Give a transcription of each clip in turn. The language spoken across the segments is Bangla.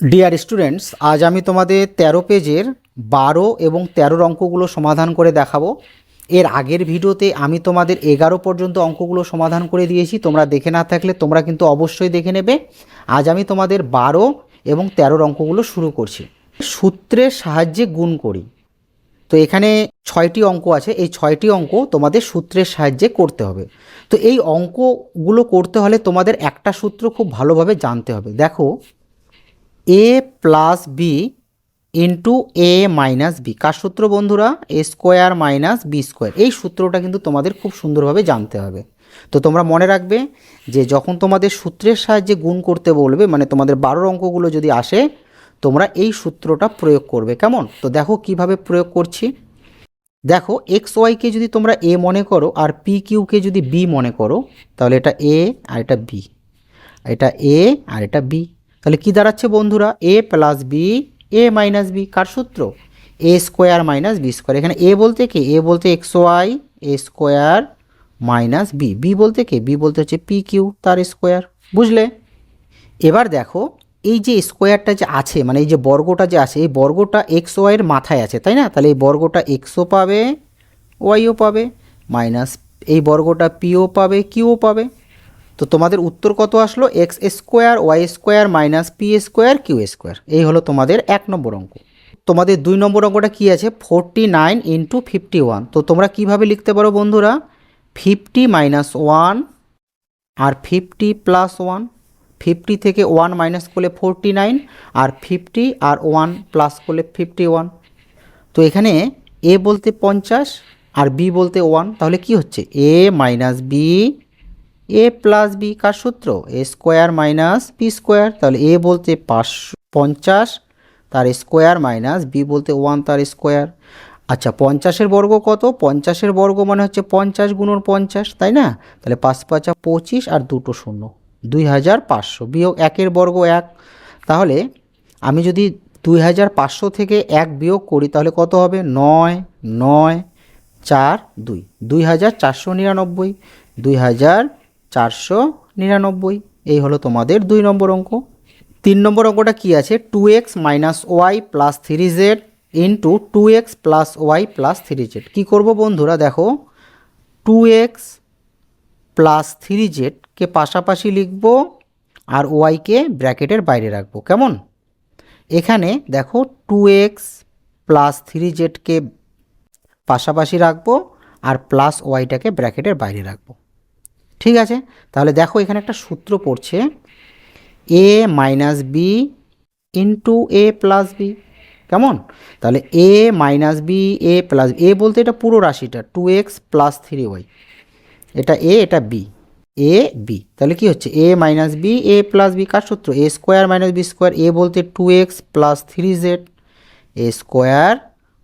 ডিয়ার স্টুডেন্টস আজ আমি তোমাদের তেরো পেজের বারো এবং তেরোর অঙ্কগুলো সমাধান করে দেখাবো। এর আগের ভিডিওতে আমি তোমাদের এগারো পর্যন্ত অঙ্কগুলো সমাধান করে দিয়েছি। তোমরা দেখে না থাকলে তোমরা কিন্তু অবশ্যই দেখে নেবে। আজ আমি তোমাদের বারো এবং তেরোর অঙ্কগুলো শুরু করছি। সূত্রের সাহায্যে গুণ করি। তো এখানে ছয়টি অঙ্ক আছে। এই ছয়টি অঙ্ক তোমাদের সূত্রের সাহায্যে করতে হবে। তো এই অঙ্কগুলো করতে হলে তোমাদের একটা সূত্র খুব ভালোভাবে জানতে হবে। দেখো A plus B into A minus B কার সূত্র বন্ধুরা? A square minus B square এই সূত্রটা কিন্তু তোমাদের খুব সুন্দরভাবে জানতে হবে। তো তোমরা মনে রাখবে যে যখন তোমাদের সূত্রের সাহায্যে গুণ করতে বলবে মানে তোমাদের বারোর অঙ্কগুলো যদি আসে, তোমরা এই সূত্রটা প্রয়োগ করবে। কেমন? তো দেখো কীভাবে প্রয়োগ করছি। দেখো এক্স ওয়াইকে যদি তোমরা এ মনে করো আর পি কিউকে যদি বি মনে করো, তাহলে এটা এ আর এটা বি এটা এ আর এটা বি তাহলে কি দাঁড়াচ্ছে বন্ধুরা? A plus B A minus B কার সূত্র? A square minus B square এখানে এ বলতে কি? এ বলতে X Y A square minus B B বলতে কি? বি বলতে হচ্ছে পি কিউ তার স্কোয়ার বুঝলে? এবার দেখো, এই যে স্কোয়ারটা যে আছে মানে এই যে বর্গটা যে আছে, এই বর্গটা এক্স ওয়াইয়ের মাথায় আছে, তাই না? তাহলে এই বর্গটা এক্সও পাবে ওয়াইও পাবে মাইনাস এই বর্গটা পিও পাবে কিউও পাবে। তো তোমাদের উত্তর কত আসলো? X square Y square minus P square Q square এই হলো তোমাদের এক নম্বর অঙ্ক। তোমাদের দুই নম্বর অঙ্কটা কী আছে? Forty nine into fifty one তো তোমরা কীভাবে লিখতে পারো বন্ধুরা? ফিফটি মাইনাস ওয়ান আর ফিফটি প্লাস ওয়ান ফিফটি থেকে ওয়ান মাইনাস করলে ফোরটি নাইন আর ফিফটি আর ওয়ান প্লাস করলে ফিফটি ওয়ান তো এখানে এ বলতে পঞ্চাশ আর বি বলতে ওয়ান তাহলে কি হচ্ছে? A minus B A plus B কার সূত্র? A square minus B square তাহলে এ বলতে পাঁচশো পঞ্চাশ, তার স্কোয়ার মাইনাস বি বলতে ওয়ান তার স্কোয়ার আচ্ছা পঞ্চাশের বর্গ কত? পঞ্চাশের বর্গ মানে হচ্ছে পঞ্চাশ গুণন পঞ্চাশ, তাই না? তাহলে পাঁচ পাঁচা পঁচিশ আর দুটো শূন্য, দুই হাজার পাঁচশো। বিয়োগ একের বর্গ এক। তাহলে আমি যদি দুই হাজার পাঁচশো থেকে এক বিয়োগ করি, তাহলে কত হবে? নয় নয়, চার, দুই। দুই হাজার চারশো নিরানব্বই, দুই হাজার চারশো নিরানব্বই। এই হলো তোমাদের দুই নম্বর অঙ্ক। তিন নম্বর অঙ্কটা কী আছে? Two X minus Y plus three Z into two X plus Y plus three Z কী করব বন্ধুরা, দেখো টু এক্স প্লাস থ্রি জেডকে পাশাপাশি লিখব আর ওয়াইকে ব্র্যাকেটের বাইরে রাখব। কেমন? এখানে দেখো টু এক্স প্লাস থ্রি জেডকে পাশাপাশি রাখব আর প্লাস ওয়াইটাকে ব্র্যাকেটের বাইরে রাখব। ঠিক আছে? তাহলে দেখো এখানে একটা সূত্র পড়ছে A minus B into A plus B কেমন? তাহলে A minus B A plus A বলতে এটা পুরো রাশিটা two X plus three Y এটা এ এটা বি এ বি তাহলে কি হচ্ছে? A minus B A plus B কার সূত্র? A square minus B square A বলতে two X plus three Z A square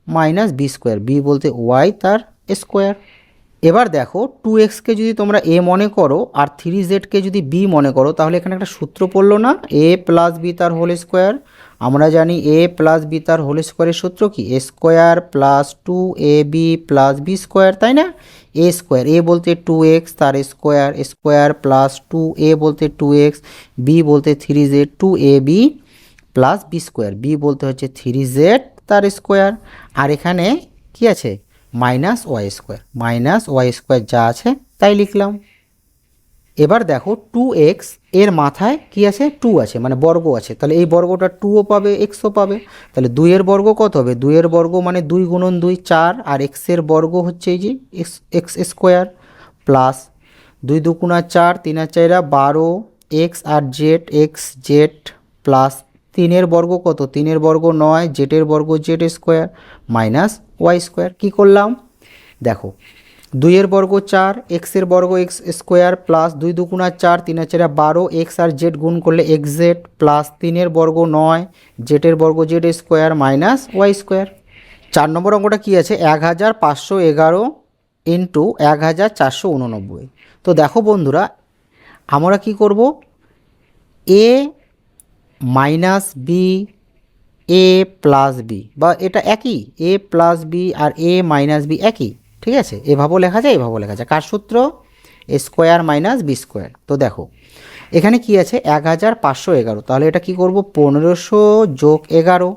minus B square B বলতে ওয়াই তার স্কোয়ার এবার দেখো টু এক্সকে যদি তোমরা এ মনে করো আর থ্রি জেডকে যদি বি মনে করো, তাহলে এখানে একটা সূত্র পড়ল না? এ প্লাস বি তার হোল স্কোয়ার আমরা জানি এ প্লাস বি তার হোল স্কোয়ারের সূত্র কি? A square plus two A B plus B square তাই না? এ স্কোয়ার এ বলতে টু এক্স তার square square plus two A বলতে টু এক্স বি বলতে three Z two A B plus B square B বলতে হচ্ছে থ্রি জেড তার স্কোয়ার আর এখানে কি আছে? Minus Y square minus Y square যা আছে, তাই লিখলাম। এবার দেখো টু এক্সের মাথায় কি আছে? টু আছে মানে বর্গ আছে। তাহলে এই বর্গটা টুও পাবে এক্সও পাবে। তাহলে দুইয়ের বর্গ কত হবে? দুইয়ের বর্গ মানে দুই গুণন দুই চার, আর এক্সের বর্গ হচ্ছে এই যে এক্স এক্স স্কোয়ার প্লাস দুই দুকুণা চার, তিন আর চাইরা বারো এক্স আর জেড এক্স জেড প্লাস তিনের বর্গ কত? তিনের বর্গ নয় জেটের বর্গ Z square, minus Y square. কী করলাম? দেখো, দুইয়ের বর্গ চার, এক্সের বর্গ এক্স স্কোয়ার প্লাস দুই দুগুণা চার, তিন চারা বারো, এক্স আর জেড গুণ করলে এক্স জেড প্লাস তিনের বর্গ নয় জেটের বর্গ Z square minus Y square. চার নম্বর অঙ্কটা কী আছে? এক হাজার পাঁচশো এগারো ইন্টু এক হাজার চারশো উননব্বই। তো দেখো বন্ধুরা, আমরা কি করব? A minus B A plus B বা এটা একই এ প্লাস বি আর এ মাইনাস বি একই, ঠিক আছে? এভাবেও লেখা যায়, এভাবেও লেখা যায়। কার সূত্র? A square minus B square তো দেখো, এখানে কি আছে? এক হাজার পাঁচশো এগারো। তাহলে এটা কি করব? পনেরোশো যোগ এগারো।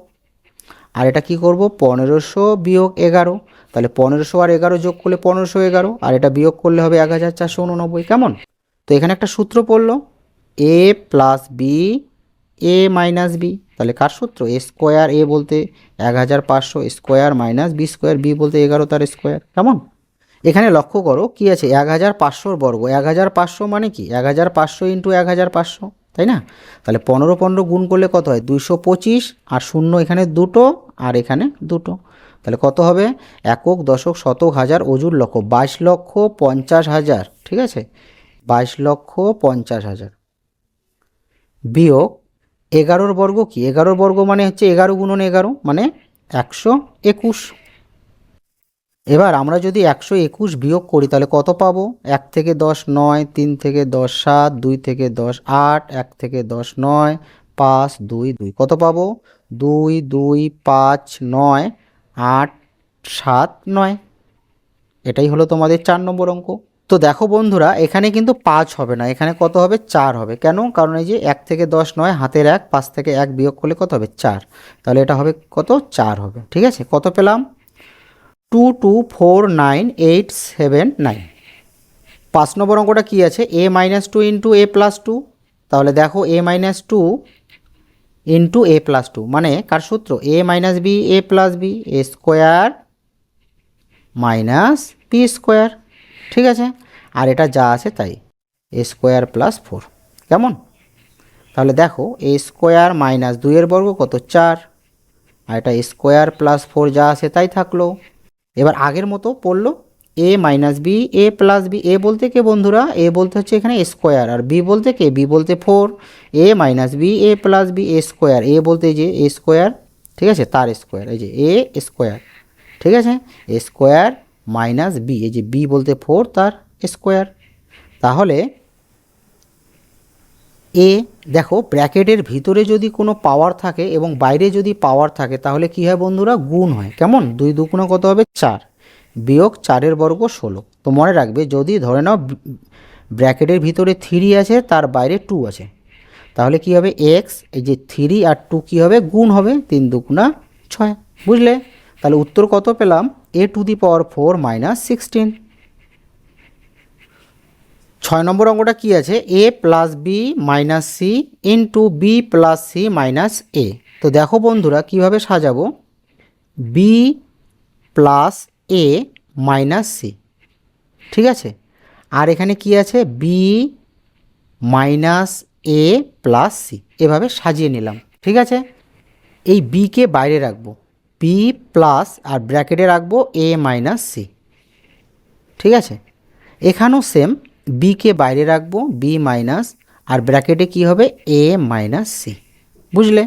আর এটা কি করব? পনেরোশো বিয়োগ এগারো। তাহলে পনেরোশো আর এগারো যোগ করলে পনেরোশো এগারো। আর এটা বিয়োগ করলে হবে এক হাজার চারশো উননব্বই। কেমন? তো এখানে একটা সূত্র পড়ল। A plus B A minus B তাহলে কার সূত্র? এ স্কোয়ার এ বলতে এক হাজার পাঁচশো square minus B square B বলতে এগারো তার স্কোয়ার কেমন? এখানে লক্ষ্য করো, কি আছে? এক হাজার পাঁচশোর বর্গ। এক হাজার পাঁচশো মানে কি? এক হাজার পাঁচশো ইন্টু এক হাজার পাঁচশো, তাই না? তাহলে পনেরো পনেরো গুণ করলে কত হয়? দুইশো পঁচিশ আর শূন্য এখানে দুটো আর এখানে দুটো। তাহলে কত হবে? একক, দশক, শতক, হাজার, অজুর লক্ষ বাইশ লক্ষ পঞ্চাশ হাজার, ঠিক আছে? বাইশ লক্ষ পঞ্চাশ হাজার। বিয়োগ এগারোর বর্গ কি? এগারোর বর্গ মানে হচ্ছে এগারো গুণন এগারো মানে একশো একুশ। এবার আমরা যদি একশো একুশ বিয়োগ করি, তাহলে কত পাবো? এক থেকে দশ নয়, তিন থেকে দশ সাত, দুই থেকে দশ আট, এক থেকে দশ নয়, পাঁচ, দুই দুই। কত পাবো? দুই দুই, পাঁচ, নয়, আট, সাত, নয়। এটাই হলো তোমাদের চার নম্বর অঙ্ক। তো দেখো বন্ধুরা, এখানে কিন্তু পাঁচ হবে না, এখানে কত হবে? চার হবে। কেন? কারণ এই যে এক থেকে দশ নয়, হাতের এক, পাঁচ থেকে এক বিয়োগ করলে কত হবে? চার। তাহলে এটা হবে কত? চার হবে। ঠিক আছে? কত পেলাম? Two two, four, nine, eight, seven, nine. পাঁচ নম্বর অঙ্কটা কী আছে? A minus two into A plus two. তাহলে দেখো, A minus two into A plus two. মানে কার সূত্র? A minus B, A plus B, A square minus B square. ঠিক আছে? আর এটা যা আছে তাই। এ স্কোয়ার প্লাস ফোর কেমন? তাহলে দেখো এ স্কোয়ার মাইনাস দুইয়ের বর্গ কত? চার। আর এটা স্কোয়ার প্লাস ফোর যা আছে তাই থাকল। এবার আগের মতো পড়ল A minus B A plus B A বলতে কে বন্ধুরা? এ বলতে হচ্ছে এখানে স্কোয়ার আর বি বলতে কে? বি বলতে four A minus B A plus B A square A বলতে যে এ স্কোয়ার ঠিক আছে? তার স্কোয়ার এই যে এ স্কোয়ার ঠিক আছে? এ স্কোয়ার মাইনাস বি, এই যে বি বলতে ফোর তার স্কোয়ার। তাহলে এ, দেখো, ব্র্যাকেটের ভিতরে যদি কোনো পাওয়ার থাকে এবং বাইরে যদি পাওয়ার থাকে, তাহলে কি হয় বন্ধুরা? গুণ হয়। কেমন? দুই দুগুণে কত হবে? চার। বিয়োগ চারের বর্গ ষোলো। তো মনে রাখবে, যদি ধরে নাও ব্র্যাকেটের ভিতরে থ্রি আছে, তার বাইরে টু আছে। তাহলে কি হবে? এক্স, এই যে থ্রি আর টু কী হবে? গুণ হবে তিন দুগুণা ছয়। বুঝলে? তাহলে উত্তর কত পেলাম? A to the power four minus sixteen ছয় নম্বর অঙ্কটা কি আছে? A plus B minus C into B plus C minus A তো দেখো বন্ধুরা, কীভাবে সাজাবো? B plus A minus C ঠিক আছে? আর এখানে কি আছে? B minus A plus C এভাবে সাজিয়ে নিলাম। ঠিক আছে? এই বিকে বাইরে রাখব। বি প্লাস আর ব্র্যাকেটে রাখব এ মাইনাস সি ঠিক আছে? এখানেও সেম বিকে বাইরে রাখব বি মাইনাস আর ব্র্যাকেটে কি হবে? এ মাইনাস সি বুঝলে?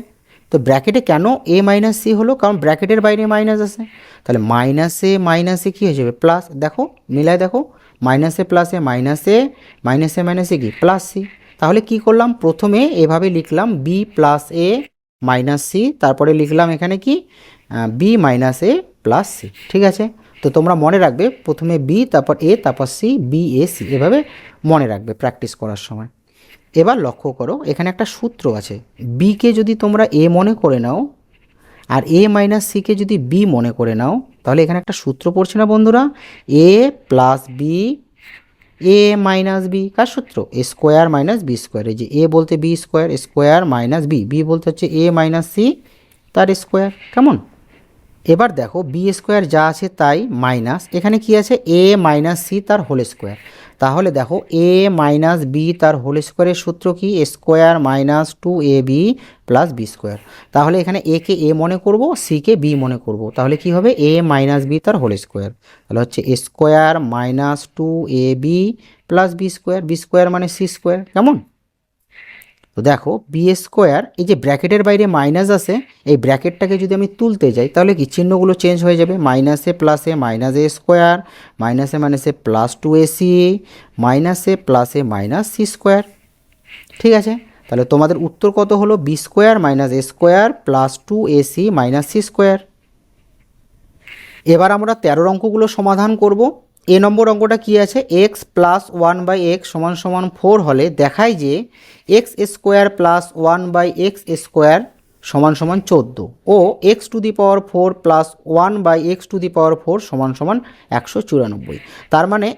তো ব্র্যাকেটে কেন এ মাইনাস সি হলো? কারণ ব্র্যাকেটের বাইরে মাইনাস আছে। তাহলে মাইনাসে মাইনাসে কী হয়ে যাবে? প্লাস দেখো মিলায় দেখো মাইনাসে প্লাসে মাইনাসে মাইনাসে মাইনাসে কি? প্লাস সি তাহলে কি করলাম? প্রথমে এভাবে লিখলাম B plus A minus C তারপরে লিখলাম এখানে কি? B minus A plus C ঠিক আছে? তো তোমরা মনে রাখবে, প্রথমে বি তারপর এ তারপর সি বি এ সি এভাবে মনে রাখবে প্র্যাকটিস করার সময়। এবার লক্ষ্য করো, এখানে একটা সূত্র আছে। বিকে যদি তোমরা এ মনে করে নাও, আর এ মাইনাস সিকে যদি বি মনে করে নাও, তাহলে এখানে একটা সূত্র পড়ছে না বন্ধুরা? A plus B A minus B কার সূত্র? A square minus B square যে এ বলতে B square square minus B B বলতে হচ্ছে এ মাইনাস সি তার স্কোয়ার কেমন? এবার দেখো বি স্কোয়ার যা আছে তাই মাইনাস এখানে কি আছে? এ মাইনাস সি তার হোল স্কোয়ার তাহলে দেখো এ মাইনাস বি তার হোল স্কোয়ারের সূত্র কি? Square minus two A B plus B square তাহলে এখানে এ কে এ মনে করব সি কে বি মনে করব। তাহলে কি হবে? এ মাইনাস বি তার হোল স্কোয়ার তাহলে হচ্ছে square minus two A B plus B square B square মানে সি স্কোয়ার কেমন? তো দেখো বি স্কোয়ার এই যে ব্র্যাকেটের বাইরে মাইনাস আছে, এই ব্র্যাকেটটাকে যদি আমি তুলতে যাই, তাহলে কি চিহ্নগুলো চেঞ্জ হয়ে যাবে? মাইনাসে প্লাসে মাইনাস এ স্কোয়ার মাইনাসে মাইনাসে প্লাস টু এ সি মাইনাসে প্লাসে মাইনাস সি স্কোয়ার ঠিক আছে? তাহলে তোমাদের উত্তর কত হলো? B square minus A square plus two A C minus C square এবার আমরা তেরোর অঙ্কগুলো সমাধান করব। এ নম্বর অঙ্কটা কি আছে? X plus one by X সমান সমান ফোর হলে দেখায় যে X square plus one by X square সমান সমান চোদ্দ। ও X to the power four plus one by X to the power four সমান সমান একশো চুরানব্বই। তার মানে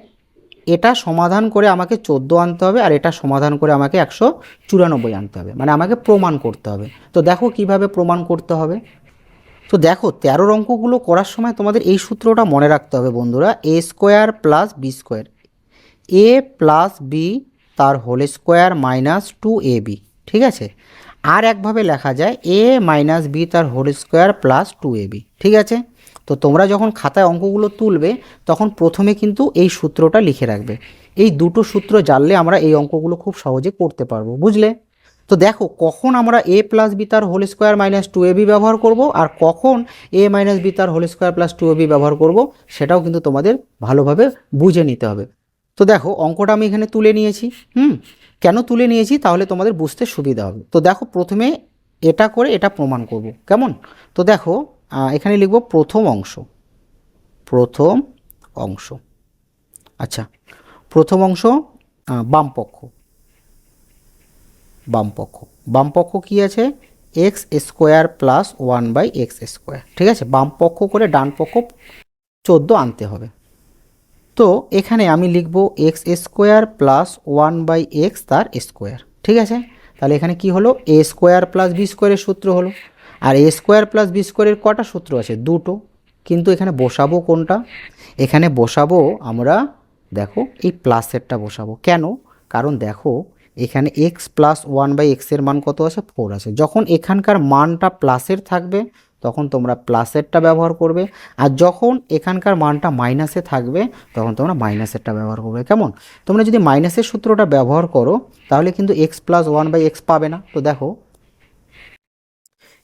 এটা সমাধান করে আমাকে চোদ্দ আনতে হবে আর এটা সমাধান করে আমাকে একশো চুরানব্বই আনতে হবে। মানে আমাকে প্রমাণ করতে হবে। তো দেখো কীভাবে প্রমাণ করতে হবে। তো দেখো, তেরোর অঙ্কগুলো করার সময় তোমাদের এই সূত্রটা মনে রাখতে হবে বন্ধুরা A square plus B square A plus B তার whole square minus two A B ঠিক আছে? আর একভাবে লেখা যায় এ মাইনাস বি তার whole square plus two A B ঠিক আছে? তো তোমরা যখন খাতায় অঙ্কগুলো তুলবে, তখন প্রথমে কিন্তু এই সূত্রটা লিখে রাখবে। এই দুটো সূত্র জানলে আমরা এই অঙ্কগুলো খুব সহজে করতে পারব, বুঝলে? তো দেখো কখন আমরা এ প্লাস বি তার whole square minus two A B ব্যবহার করব আর কখন এ মাইনাস বি তার whole square plus two A B ব্যবহার করব সেটাও কিন্তু তোমাদের ভালোভাবে বুঝে নিতে হবে। তো দেখো অঙ্কটা আমি এখানে তুলে নিয়েছি হুম? কেন তুলে নিয়েছি? তাহলে তোমাদের বুঝতে সুবিধা হবে। তো দেখো প্রথমে এটা করে এটা প্রমাণ করব কেমন? তো দেখো এখানে লিখব প্রথম অংশ প্রথম অংশ। আচ্ছা প্রথম অংশ আহ, বাম পক্ষ বাম পক্ষ কী আছে? X square plus one by X square ঠিক আছে? বাম পক্ষ করে ডান পক্ষ চোদ্দ আনতে হবে। তো এখানে আমি লিখব X square plus one by X তার স্কোয়ার ঠিক আছে? তাহলে এখানে কি হলো? এ স্কোয়ার প্লাস বি স্কোয়ারের সূত্র হলো। আর এ স্কোয়ার প্লাস বি স্কোয়ারের কটা সূত্র আছে? দুটো। কিন্তু এখানে বসাবো কোনটা? এখানে বসাবো আমরা, দেখো, এই প্লাসেরটা বসাবো। কেন? কারণ দেখো এখানে এক্স প্লাস ওয়ান বাই এক্সের মান কত আছে? ফোর আছে। যখন এখানকার মানটা প্লাসের থাকবে, তখন তোমরা প্লাসেরটা ব্যবহার করবে। আর যখন এখানকার মানটা মাইনাসে থাকবে, তখন তোমরা মাইনাসেরটা ব্যবহার করবে। কেমন? তোমরা যদি মাইনাসের সূত্রটা ব্যবহার করো, তাহলে কিন্তু X plus one by X পাবে না। তো দেখো,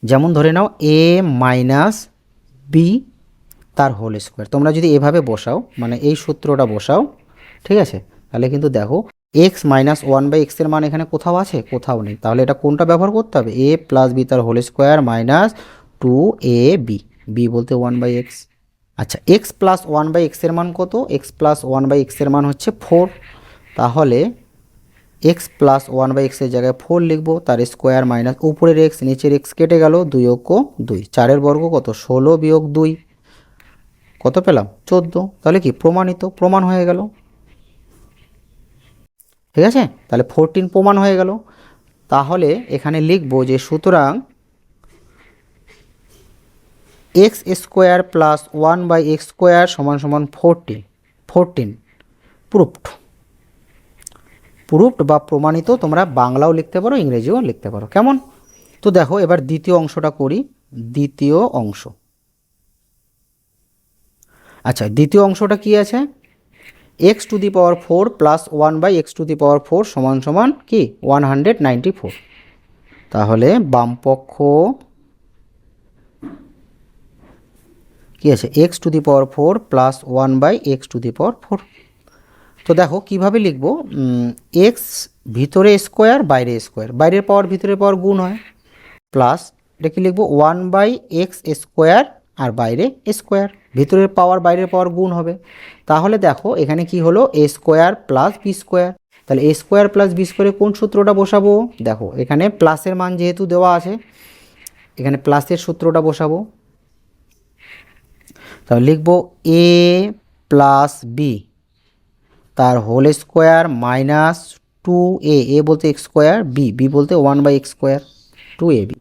যেমন ধরে নাও এ মাইনাস বি তার হোল স্কোয়ার তোমরা যদি এভাবে বসাও মানে এই সূত্রটা বসাও, ঠিক আছে? তাহলে কিন্তু দেখো এক্স মাইনাস ওয়ান বাই এক্সের মান এখানে কোথাও আছে? কোথাও নেই। তাহলে এটা কোনটা ব্যবহার করতে হবে? এ প্লাস বি তার whole square minus two A B B বলতে ওয়ান বাই এক্স আচ্ছা এক্স প্লাস ওয়ান বাই এক্সের মান কত? এক্স প্লাস ওয়ান বাই এক্সের মান হচ্ছে ফোর তাহলে এক্স প্লাস ওয়ান বাই এক্সের জায়গায় ফোর লিখব, তার স্কোয়ার মাইনাস উপরের এক্স নিচের এক্স কেটে গেল, দুই অক্ষ দুই। চারের বর্গ কত? ষোলো বিয়োগ দুই। কত পেলাম? চোদ্দ। তাহলে কি? প্রমাণিত, প্রমাণ হয়ে গেল। ঠিক আছে? তাহলে ফোরটিন প্রমাণ হয়ে গেল। তাহলে এখানে লিখব যে সুতরাং X square plus one by X square সমান সমান ফোরটিন ফোরটিন প্রুফড প্রুফড বা প্রমাণিত তোমরা বাংলাও লিখতে পারো, ইংরেজিও লিখতে পারো। কেমন? তো দেখো, এবার দ্বিতীয় অংশটা করি। দ্বিতীয় অংশ। আচ্ছা দ্বিতীয় অংশটা কি আছে? X to the power four plus one by X to the power four সমান সমান কি? One hundred ninety four. তাহলে বামপক্ষ কি আছে? X to the power four plus one by X to the power four. তো দেখো কীভাবে লিখব? এক্স ভিতরে স্কোয়ার, বাইরে স্কোয়ার। বাইরের পাওয়ার ভিতরের পাওয়ার গুণ হয়। প্লাস এটা কি লিখব? ওয়ান বাই এক্স স্কোয়ার আর বাইরে স্কোয়ার। ভিতরের পাওয়ার বাইরের পাওয়ার গুণ হবে। তাহলে দেখো, এখানে কি হলো? A square plus B square তাহলে এ স্কোয়ার প্লাস বি স্কোয়ারে কোন সূত্রটা বসাবো? দেখো, এখানে প্লাসের মান যেহেতু দেওয়া আছে, এখানে প্লাসের সূত্রটা বসাবো। তাহলে লিখব এ প্লাস বি তার whole square minus two a a বলতে এক্স স্কোয়ার বি বি বলতে one by x square two a b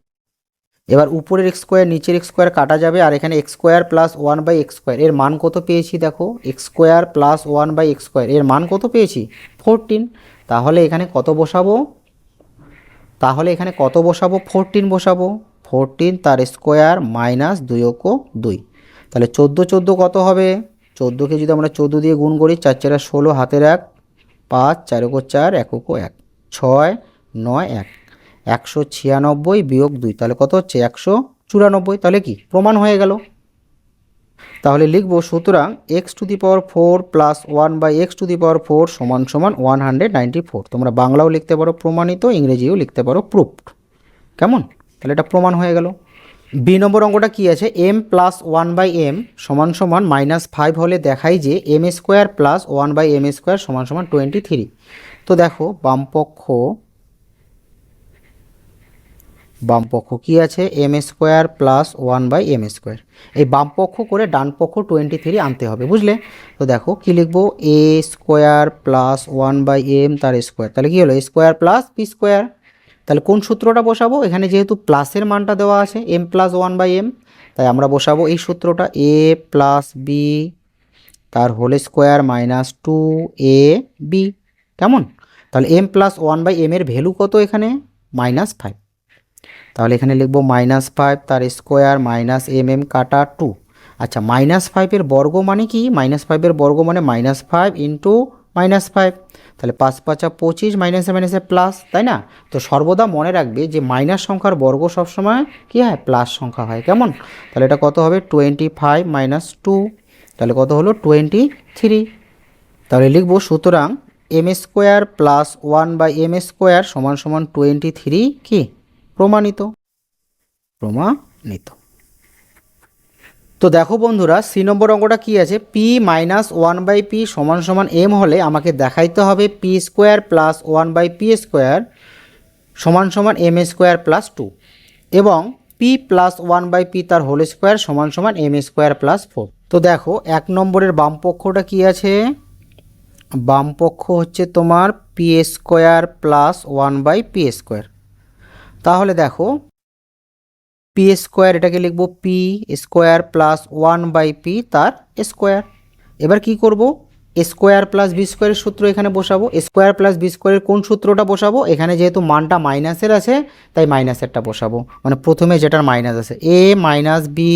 এবার উপরের এক্স স্কোয়ার নিচের এক্স স্কোয়ার কাটা যাবে, আর এখানে x square plus one by x square এর মান কত পেয়েছি দেখো? X square plus one by x square এর মান কত পেয়েছি? ফোরটিন তাহলে এখানে কত বসাবো? তাহলে এখানে কত বসাবো? ফোরটিন বসাবো। ফোরটিন তার স্কোয়ার মাইনাস দুই অক্ষ দুই। তাহলে চোদ্দ চোদ্দ কত হবে? চোদ্দোকে যদি আমরা চোদ্দ দিয়ে গুণ করি, চার চারা ষোলো, হাতের এক, পাঁচ, চার অক্ষ চার, এক অক্ষ এক, ছয়, নয়, এক। একশো ছিয়ানব্বই বিয়োগ দুই, তাহলে কত হচ্ছে? একশো চুরানব্বই, তাহলে কি? প্রমাণ হয়ে গেল। তাহলে লিখব, সুতরাং x to the power four plus one by x to the power four সমান সমান ওয়ান হান্ড্রেড নাইনটি ফোর তোমরা বাংলাও লিখতে পারো প্রমাণিত, ইংরেজিও লিখতে পারো প্রুফড কেমন? তাহলে এটা প্রমাণ হয়ে গেল। বি নম্বর অঙ্কটা কি আছে? M plus one by m সমান সমান মাইনাস ফাইভ হলে দেখাই যে m square plus one by m square সমান সমান টোয়েন্টি থ্রি তো দেখো, বামপক্ষ বামপক্ষ কি আছে? M square plus one by m square এই বামপক্ষ করে ডান পক্ষ টোয়েন্টি থ্রি আনতে হবে, বুঝলে? তো দেখো কি লিখব? A square plus one by m তার স্কোয়ার তাহলে কি হলো? স্কোয়ার প্লাস পি স্কোয়ার তাহলে কোন সূত্রটা বসাবো? এখানে যেহেতু প্লাসের মানটা দেওয়া আছে m plus one by m তাই আমরা বসাবো এই সূত্রটা। এ প্লাস বি তার whole square minus two a b কেমন? তাহলে m plus one by m এর ভ্যালু কত এখানে? মাইনাস ফাইভ তাহলে এখানে লিখব মাইনাস ফাইভ তার স্কোয়ার মাইনাস এম এম কাটা টু আচ্ছা মাইনাস ফাইভের বর্গ মানে কি? মাইনাস ফাইভের বর্গ মানে minus five into minus five তাহলে পাঁচ পাঁচা পঁচিশ মাইনাসে মাইনাসে প্লাস তাই না? তো সর্বদা মনে রাখবে যে মাইনাস সংখ্যার বর্গ সবসময় কী হয়? প্লাস সংখ্যা হয়। কেমন? তাহলে এটা কত হবে? টোয়েন্টি ফাইভ মাইনাস টু তাহলে কত হলো? টোয়েন্টি থ্রি তাহলে লিখব সুতরাং m square plus one by m square সমান সমান টোয়েন্টি থ্রি কি? প্রমাণিত। প্রমাণিত। তো দেখো বন্ধুরা, সি নম্বর অঙ্কটা কী আছে? P minus one by p সমান সমান এম হলে আমাকে দেখাইতে হবে p square plus one by p square সমান সমান এম স্কোয়ার প্লাস টু এবং p plus one by p তার হোল স্কোয়ার সমান সমান এম স্কোয়ার প্লাস ফোর তো দেখো, এক নম্বরের বাম পক্ষটা কী আছে? বাম পক্ষ হচ্ছে তোমার p square plus one by p square তাহলে দেখো পি স্কোয়ার এটাকে লিখব p square plus one by p তার স্কোয়ার এবার কি করব? স্কোয়ার প্লাস বি স্কোয়ারের সূত্র এখানে বসাবো। স্কোয়ার প্লাস বি স্কোয়ারের কোন সূত্রটা বসাবো? এখানে যেহেতু মানটা মাইনাসের আছে, তাই মাইনাসেরটা বসাবো। মানে প্রথমে যেটার মাইনাস আছে এ মাইনাস বি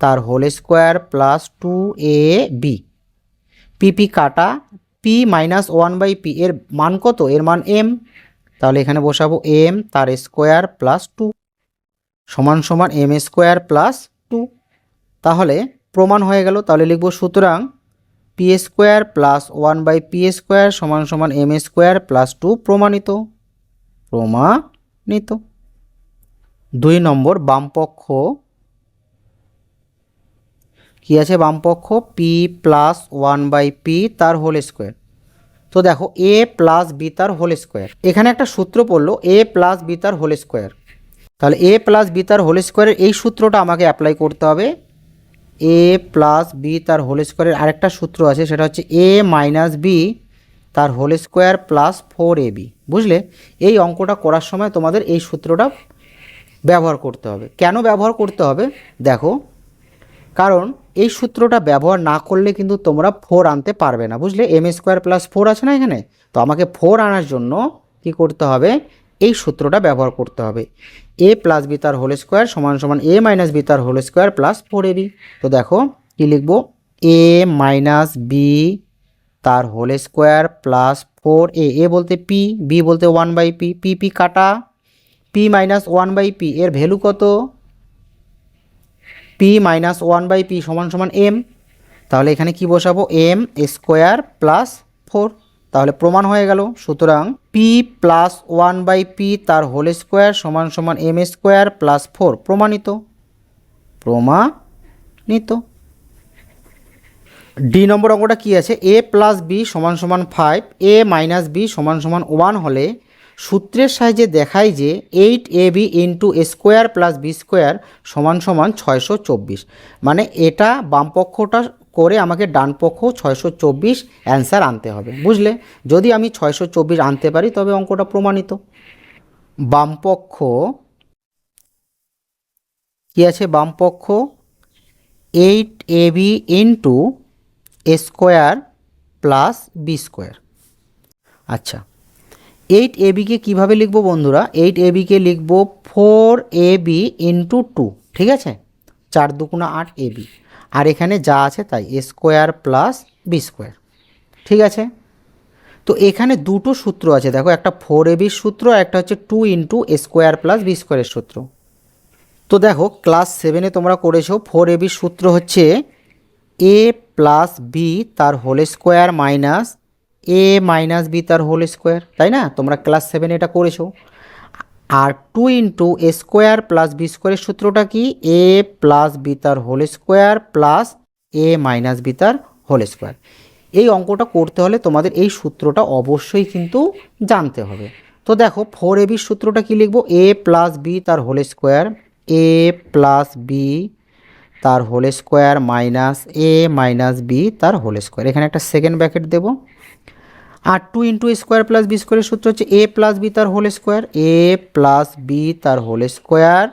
তার whole square plus two a b p p কাটা p minus one by p এর মান কত? এর মান এম তাহলে এখানে বসাবো এম তার স্কোয়ার প্লাস টু সমান সমান এম স্কোয়ার প্লাস টু তাহলে প্রমাণ হয়ে গেল, তাহলে লিখব সুতরাং p square plus one by p square সমান সমান এম স্কোয়ার প্লাস টু প্রমাণিত প্রমাণিত। দুই নম্বর বামপক্ষ, কি আছে বামপক্ষ? P plus one by p তার হোল স্কোয়ার তো দেখো এ প্লাস বি তার হোল স্কোয়ার এখানে একটা সূত্র পড়ল এ প্লাস বি তার হোল স্কোয়ার তাহলে এ প্লাস বি তার হোল স্কোয়ারের এই সূত্রটা আমাকে অ্যাপ্লাই করতে হবে। এ প্লাস বি তার হোল স্কোয়ারের আরেকটা সূত্র আছে, সেটা হচ্ছে এ মাইনাস বি তার whole square plus four a b বুঝলে? এই অঙ্কটা করার সময় তোমাদের এই সূত্রটা ব্যবহার করতে হবে। কেন ব্যবহার করতে হবে? দেখো, কারণ এই সূত্রটা ব্যবহার না করলে কিন্তু তোমরা ফোর আনতে পারবে না, বুঝলে? এম স্কোয়ার প্লাস ফোর আছে না এখানে? তো আমাকে ফোর আনার জন্য কি করতে হবে? এই সূত্রটা ব্যবহার করতে হবে। এ প্লাস বি তার হোল স্কোয়ার সমান সমান এ মাইনাস বি তার whole square plus four a b তো দেখো, কী লিখব? এ মাইনাস বি তার whole square plus four a a বলতে পি বি বলতে one by p p p কাটা। P minus one by p এর ভ্যালু কত? P minus one by p সমান সমান এম তাহলে এখানে কি বসাবো? এম স্কোয়ার প্লাস ফোর তাহলে প্রমাণ হয়ে গেল। সুতরাং p plus one by p তার হোল স্কোয়ার সমান সমান এম স্কোয়ার প্লাস ফোর প্রমাণিত। প্রমাণিত। ডি নম্বর অঙ্কটা কী আছে? এ প্লাস বি সমান সমান ফাইভ এ মাইনাস বি সমান সমান ওয়ান হলে সূত্রের সাহায্যে দেখায় যে eight a b into square plus b square সমান সমান ছয়শো চব্বিশ। মানে এটা বামপক্ষটা করে আমাকে ডান পক্ষ ছয়শো চব্বিশ অ্যান্সার আনতে হবে, বুঝলে? যদি আমি ছয়শো চব্বিশ আনতে পারি, তবে অঙ্কটা প্রমাণিত। বামপক্ষ কী আছে? বামপক্ষ eight a b into square plus b square. আচ্ছা এইট এ বিকে কীভাবে লিখব বন্ধুরা? এইট এ বিকে লিখব four a b into two ঠিক আছে? চার দুগুণা আট এ বি আর এখানে যা আছে তাই স্কোয়ার প্লাস বি স্কোয়ার ঠিক আছে? তো এখানে দুটো সূত্র আছে, দেখো, একটা ফোর এ বির সূত্র একটা হচ্ছে two into square plus b স্কোয়ারের সূত্র। তো দেখো ক্লাস সেভেনে তোমরা করেছ ফোর এ বির সূত্র হচ্ছে এ প্লাস বি তার whole square minus a minus b তার হোল স্কোয়ার তাই না? তোমরা ক্লাস সেভেনে এটা করেছ। আর two into a square plus b স্কোয়ারের সূত্রটা কি? এ প্লাস বি তার whole square plus a minus b তার হোল স্কোয়ার এই অঙ্কটা করতে হলে তোমাদের এই সূত্রটা অবশ্যই কিন্তু জানতে হবে। তো দেখো ফোর এ বির সূত্রটা কি লিখব? এ প্লাস বি তার whole square a plus b তার whole square minus a minus b তার হোল স্কোয়ার এখানে একটা সেকেন্ড ব্র্যাকেট দেবো। আর two into square plus b স্কোয়ারের সূত্র হচ্ছে এ প্লাস বি তার whole square a plus b তার whole square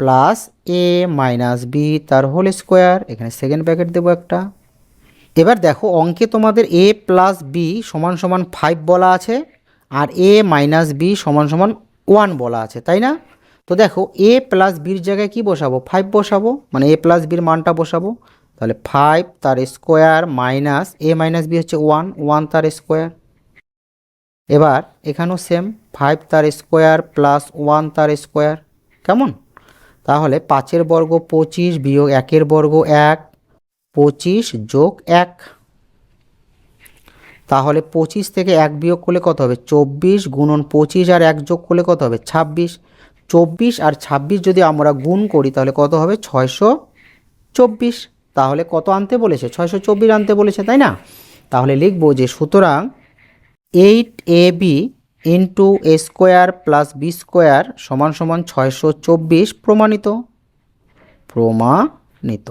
plus a minus b তার হোল স্কোয়ার এখানে সেকেন্ড ব্র্যাকেট দেবো একটা। এবার দেখো, অঙ্কে তোমাদের এ প্লাস বি সমান সমান ফাইভ বলা আছে, আর এ মাইনাস বি সমান সমান ওয়ান বলা আছে, তাই না? তো দেখো এ প্লাস বির জায়গায় কি বসাবো? ফাইভ বসাবো মানে এ প্লাস বির মানটা বসাবো। তাহলে ফাইভ তার square minus a minus b হচ্ছে ওয়ান ওয়ান তার স্কোয়ার এবার এখানেও সেম ফাইভ তার স্কোয়ার প্লাস ওয়ান তার স্কোয়ার কেমন? তাহলে পাঁচের বর্গ পঁচিশ বিয়োগ একের বর্গ এক, পঁচিশ যোগ এক। তাহলে পঁচিশ থেকে এক বিয়োগ করলে কত হবে? চব্বিশ গুণন পঁচিশ আর এক যোগ করলে কত হবে? ছাব্বিশ। চব্বিশ আর ছাব্বিশ যদি আমরা গুণ করি তাহলে কত হবে? ছয়শো চব্বিশ। তাহলে কত আনতে বলেছে? ছয়শো চব্বিশ আনতে বলেছে, তাই না? তাহলে লিখব যে সুতরাং eight a b into a square plus b square সমান সমান ছয়শো চব্বিশ প্রমাণিত। প্রমাণিত।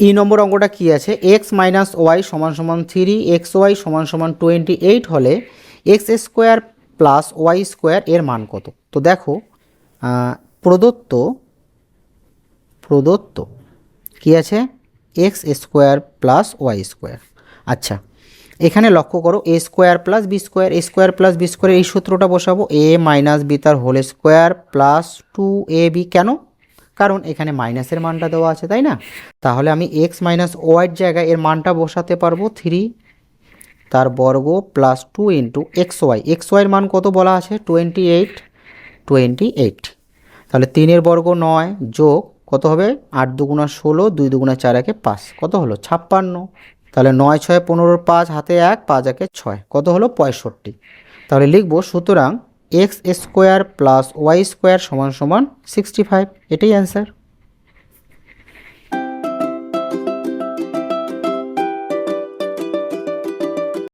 ই নম্বর অঙ্কটা কি আছে? এক্স মাইনাস ওয়াই সমান সমান থ্রি, এক্স ওয়াই সমান সমান টোয়েন্টি এইট হলে x square plus y square এর মান কত? তো দেখো প্রদত্ত প্রদত্ত কি আছে? X square plus y square আচ্ছা এখানে লক্ষ্য করো a square plus b square a square plus b square এই সূত্রটা বসাবো এ মাইনাস বি তার whole square plus two a b কেন? কারণ এখানে মাইনাসের মানটা দেওয়া আছে, তাই না? তাহলে আমি এক্স মাইনাস ওয়াইয়ের জায়গায় এর মানটা বসাতে পারব থ্রি তার বর্গ plus two into x y x ওয়াইয়ের মান কত বলা আছে? টোয়েন্টি এইট টোয়েন্টি এইট তাহলে তিনের বর্গ নয় যোগ কত হবে? আট দুগুণা ষোলো, দুই দুগুণা চার একে পাঁচ। কত হলো? ছাপ্পান্ন। তাহলে নয় ছয় পনেরোর পাঁচ, হাতে এক, পাঁচ একে ছয়। কত হলো? পঁয়ষট্টি। তাহলে লিখব, সুতরাং x square plus y square সমান সমান সিক্সটি ফাইভ। এটাই অ্যান্সার।